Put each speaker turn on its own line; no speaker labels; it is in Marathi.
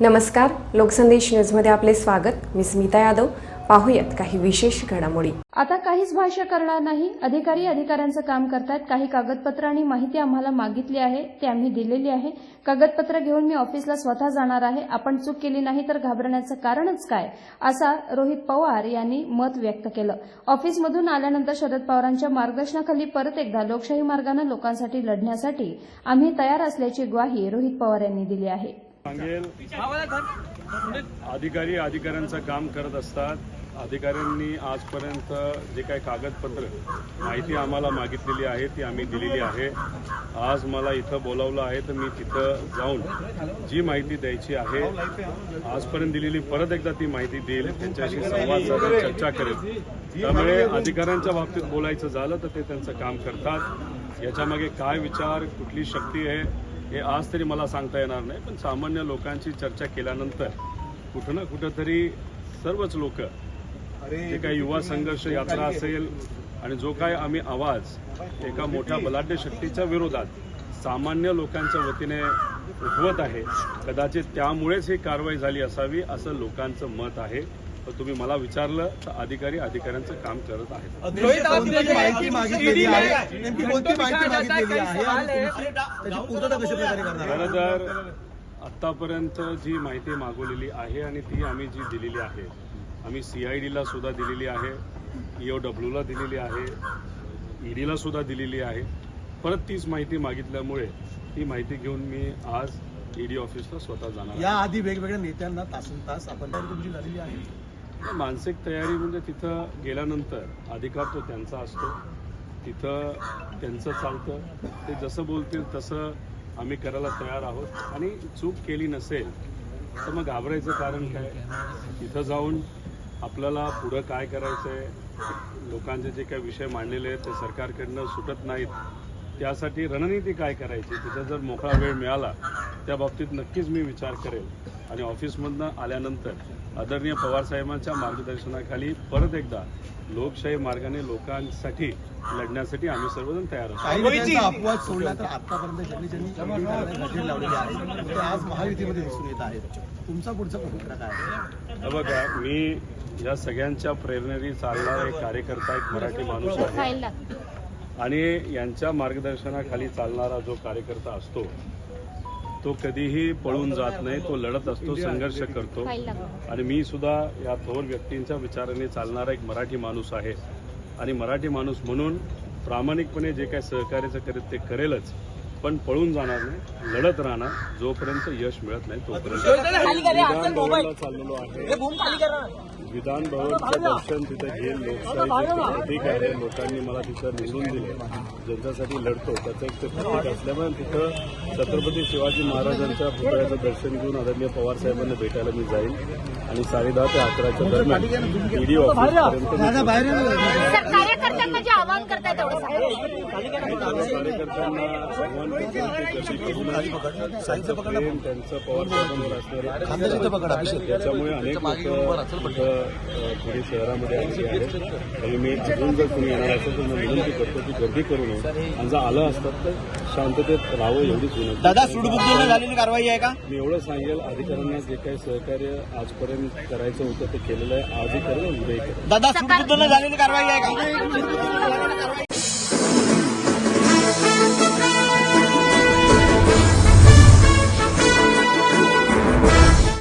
नमस्कार लोकसंदेश न्यूजमध्ये आपले स्वागत. मी स्मिता यादव. पाहूयात काही विशेष घडामोडी.
आता काहीच भाष्य करणार नाही. अधिकारी अधिकाऱ्यांचं काम करतात काही कागदपत्र आणि माहिती आम्हाला मागितली आहे ते आम्ही दिलेली आहे. कागदपत्र घेऊन मी ऑफिसला स्वतः जाणार आहे. आपण चूक केली नाही तर घाबरण्याचं कारणच काय? असा रोहित पवार यांनी मत व्यक्त केलं. ऑफिसमधून आल्यानंतर शरद पवारांच्या मार्गदर्शनाखाली परत एकदा लोकशाही मार्गानं लोकांसाठी लढण्यासाठी आम्ही तयार असल्याची ग्वाही रोहित पवार यांनी दिली आहे.
सांगेल. अधिकारी अधिकाऱ्यांचं काम करत असतात. अधिकाऱ्यांनी आजपर्यंत जे काही कागदपत्र माहिती आम्हाला मागितलेली आहे ती आम्ही दिलेली आहे. आज मला इथं बोलावलं आहे तर मी तिथं जाऊन जी माहिती द्यायची आहे आजपर्यंत दिलेली परत एकदा ती माहिती देईल. त्यांच्याशी संवाद साधून चर्चा करेल. त्यामुळे अधिकाऱ्यांच्या बाबतीत बोलायचं झालं तर ते त्यांचं काम करतात. याच्यामागे काय विचार कुठली शक्ती आहे हे आज तरी मला सांगता येणार नाही पण सामान्य लोकांची चर्चा केल्यानंतर कुठं ना कुठं तरी सर्वच लोक जे काही युवा संघर्ष यात्रा असेल आणि जो काय आम्ही आवाज एका मोठ्या बलाढ्य शक्तीच्या विरोधात सामान्य लोकांच्या वतीने उठवत आहे कदाचित त्यामुळेच ही कारवाई झाली असावी असं लोकांचं मत आहे. तर तुम्ही मला विचारलं तर अधिकारी अधिकाऱ्यांचं काम करत आहेत. खरं तर आत्तापर्यंत जी माहिती मागवलेली आहे आणि ती आम्ही जी दिलेली आहे आम्ही सी आय डीला सुद्धा दिलेली आहे ई ओ डब्ल्यूला दिलेली आहे ईडीला सुद्धा दिलेली आहे. परत तीच माहिती मागितल्यामुळे ती माहिती घेऊन मी आज ईडी ऑफिसला स्वतः जाणार आहे.
या आधी वेगवेगळ्या नेत्यांना तासन तास आपण झालेली आहे.
मानसिक तयारी म्हणजे तिथं गेल्यानंतर अधिकार तो त्यांचा असतो. तिथं त्यांचं चालतं. ते जसं बोलतील तसं आम्ही करायला तयार आहोत. आणि चूक केली नसेल तर मग घाबरायचं कारण काय? तिथं जाऊन आपल्याला पुढं काय करायचं आहे लोकांचे जे काही विषय मांडलेले आहेत ते सरकारकडनं सुटत नाहीत. त्यासाठी रणनीती काय करायची? तिथं जर मोकळा वेळ मिळाला त्या बाबतीत नक्कीच मी विचार करेल. आणि ऑफिसमधनं आल्यानंतर आदरणीय पवारसाहेबांच्या मार्गदर्शनाखाली परत एकदा लोकशाही मार्गाने लोकांसाठी लढण्यासाठी आम्ही सर्वजण तयार आहोत.
अपवाद सोडला तर आतापर्यंत ज्यांनी ज्यांनी लावलेली आहे ते आज महायुतीमध्ये दिसून येत आहेत. तुमचा पुढचा भूमिका काय आहे?
बघा मी या सगळ्यांच्या प्रेरणेने चालणारा एक कार्यकर्ता एक मराठी माणूस आहे. आणि यांच्या मार्गदर्शनाखाली चालणारा जो कार्यकर्ता असतो तो कधीही पळून जात नाही तो लढत असतो संघर्ष करतो. आणि मी सुद्धा या थोर व्यक्तींच्या विचाराने चालणारा एक मराठी माणूस आहे. आणि मराठी माणूस म्हणून प्रामाणिकपणे जे काही सहकार्याचं करेल ते करेलच. पण पळून जाणार नाही लढत राहणार जोपर्यंत यश मिळत नाही तोपर्यंत. विधान भवनला चाललेलो आहे. विधान भवनचं दर्शन तिथं घेऊन लोकशाहीचं प्रतीक आहे लोकांनी मला तिथं निवडून दिले. ज्यांच्यासाठी लढतो त्याचं एक ते प्रतीक असल्यामुळे तिथं छत्रपती शिवाजी महाराजांच्या पुतळ्याचं दर्शन घेऊन आदरणीय पवार साहेबांना भेटायला मी जाईल आणि साडेदहा ते अकराच्या दरम्यान ईडी ऑफिसपर्यंत
आवाहन करताय तेवढं
पूर्ण त्यांचं पवार साहेबांवर असणारे त्याच्यामुळे अनेक पुणे शहरामध्ये आलेली आणि मी अजून जर कोणी येणार असेल तर मी विनंती करतो की गर्दी करू नये आणि जर आलं असतात तर शांततेत राहावं एवढीच विनंती
दादा सुडबुद्धीने झालेली कारवाई आहे का?
मी एवढं सांगेल अधिकाऱ्यांना जे काही सहकार्य आजपर्यंत करायचं होतं ते केलेलं आहे. आजही करेल उद्याही करेल.
दादा सुडबुद्धीने झालेली कारवाई आहे का?